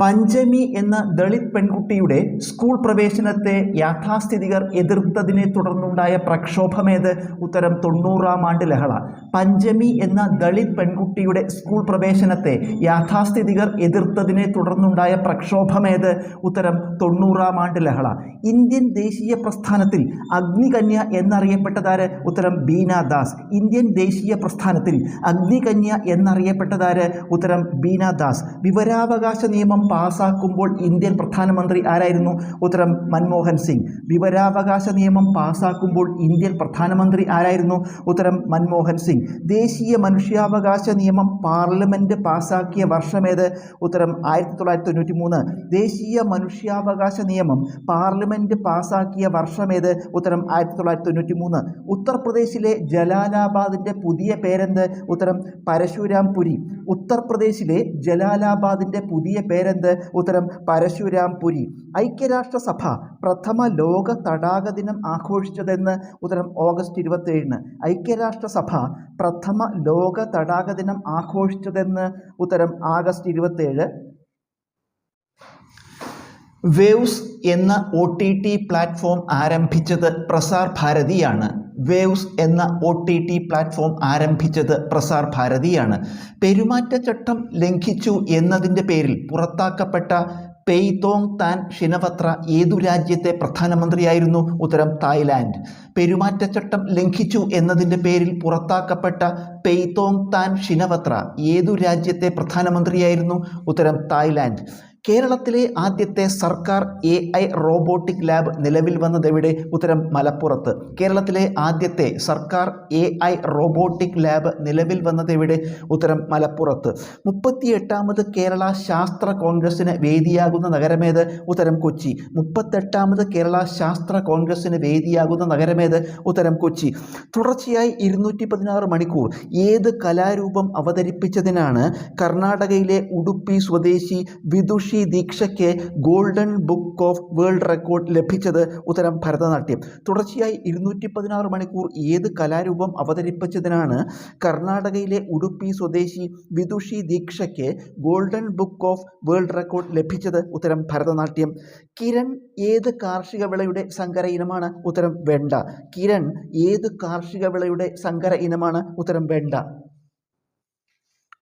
പഞ്ചമി എന്ന ദളിത് പെൺകുട്ടിയുടെ സ്കൂൾ പ്രവേശനത്തെ യാഥാസ്ഥിതികർ എതിർത്തതിനെ തുടർന്നുണ്ടായ പ്രക്ഷോഭമേത്? ഉത്തരം തൊണ്ണൂറാം ആണ്ട് ലഹള. പഞ്ചമി എന്ന ദളിത് പെൺകുട്ടിയുടെ സ്കൂൾ പ്രവേശനത്തെ യാഥാസ്ഥിതികർ എതിർത്തതിനെ തുടർന്നുണ്ടായ പ്രക്ഷോഭമേത്? ഉത്തരം തൊണ്ണൂറാം ആണ്ട് ലഹള. ഇന്ത്യൻ ദേശീയ പ്രസ്ഥാനത്തിൽ അഗ്നികന്യ എന്നറിയപ്പെട്ടതാര്? ഉത്തരം ബീന ദാസ്. ഇന്ത്യൻ ദേശീയ പ്രസ്ഥാനത്തിൽ അഗ്നികന്യ എന്നറിയപ്പെട്ടതാര്? ഉത്തരം ബീന ദാസ്. വിവരാവകാശ നിയമം പാസാക്കുമ്പോൾ ഇന്ത്യൻ പ്രധാനമന്ത്രി ആരായിരുന്നു? ഉത്തരം മൻമോഹൻ സിംഗ്. വിവരാവകാശ നിയമം പാസാക്കുമ്പോൾ ഇന്ത്യൻ പ്രധാനമന്ത്രി ആരായിരുന്നു? ഉത്തരം മൻമോഹൻ സിംഗ്. ദേശീയ മനുഷ്യാവകാശ നിയമം പാർലമെന്റ് പാസാക്കിയ വർഷമേത് ഉത്തരം ആയിരത്തി തൊള്ളായിരത്തി തൊണ്ണൂറ്റി മൂന്ന് ദേശീയ മനുഷ്യാവകാശ നിയമം പാർലമെന്റ് പാസാക്കിയ വർഷമേത് ഉത്തരം ആയിരത്തി തൊള്ളായിരത്തി തൊണ്ണൂറ്റി മൂന്ന് ഉത്തർപ്രദേശിലെ ജലാലാബാദിന്റെ പുതിയ പേരെന്ത്? ഉത്തരം പരശുരാംപുരി. ഉത്തർപ്രദേശിലെ ജലാലാബാദിന്റെ പുതിയ പേരെന്ത്? ഉത്തരം പരശുരാംപുരി. ഐക്യരാഷ്ട്രസഭ പ്രഥമ ലോക തടാക ദിനം ആഘോഷിച്ചതെന്ന് ഉത്തരം ഓഗസ്റ്റ് ഇരുപത്തേഴിന് ഐക്യരാഷ്ട്രസഭ പ്രഥമ ലോക തടാക ദിനം ആഘോഷിച്ചതെന്ന് ഉത്തരം ആഗസ്റ്റ് ഇരുപത്തേഴ് വേവ്സ് എന്ന ഒ ടി ടി പ്ലാറ്റ്ഫോം ആരംഭിച്ചത് പ്രസാർ ഭാരതിയാണ്. വേവ്സ് എന്ന ഒ ടി ടി പ്ലാറ്റ്ഫോം ആരംഭിച്ചത് പ്രസാർ ഭാരതിയാണ്. പെരുമാറ്റച്ചട്ടം ലംഘിച്ചു എന്നതിന്റെ പേരിൽ പുറത്താക്കപ്പെട്ട പെയ്തോങ് താൻ ഷിനവത്ര ഏതു രാജ്യത്തെ പ്രധാനമന്ത്രിയായിരുന്നു? ഉത്തരം തായ്ലാൻഡ്. പെരുമാറ്റച്ചട്ടം ലംഘിച്ചു എന്നതിന്റെ പേരിൽ പുറത്താക്കപ്പെട്ട പെയ്തോങ് താൻ ഷിനവത്ര ഏതു രാജ്യത്തെ പ്രധാനമന്ത്രിയായിരുന്നു? ഉത്തരം തായ്ലാൻഡ്. കേരളത്തിലെ ആദ്യത്തെ സർക്കാർ എ ഐ റോബോട്ടിക് ലാബ് നിലവിൽ വന്നതെവിടെ ഉത്തരം മലപ്പുറത്ത്. കേരളത്തിലെ ആദ്യത്തെ സർക്കാർ എ ഐ റോബോട്ടിക് ലാബ് നിലവിൽ വന്നതെവിടെ ഉത്തരം മലപ്പുറത്ത്. മുപ്പത്തിയെട്ടാമത് കേരള ശാസ്ത്ര കോൺഗ്രസ്സിന് വേദിയാകുന്ന നഗരമേത് ഉത്തരം കൊച്ചി. മുപ്പത്തെട്ടാമത് കേരള ശാസ്ത്ര കോൺഗ്രസ്സിന് വേദിയാകുന്ന നഗരമേത് ഉത്തരം കൊച്ചി. തുടർച്ചയായി ഇരുന്നൂറ്റി പതിനാറ് മണിക്കൂർ. ഏത് കലാരൂപം അവതരിപ്പിച്ചതിനാണ് കർണാടകയിലെ ഉടുപ്പി സ്വദേശി Vidushi ദീക്ഷയ്ക്ക് golden book of world record ലഭിച്ചത് ഉത്തരം ഭരതനാട്യം. തുടർച്ചയായി ഇരുന്നൂറ്റി പതിനാറ് മണിക്കൂർ ഏത് കലാരൂപം അവതരിപ്പിച്ചതിനാണ് കർണാടകയിലെ ഉടുപ്പി സ്വദേശി Vidushi ദീക്ഷയ്ക്ക് golden book of world record ലഭിച്ചത് ഉത്തരം ഭരതനാട്യം. കിരൺ ഏത് കാർഷിക വിളയുടെ സങ്കര ഇനമാണ്? ഉത്തരം വെണ്ട. കിരൺ ഏത് കാർഷിക വിളയുടെ സങ്കര ഇനമാണ്? ഉത്തരം വെണ്ട.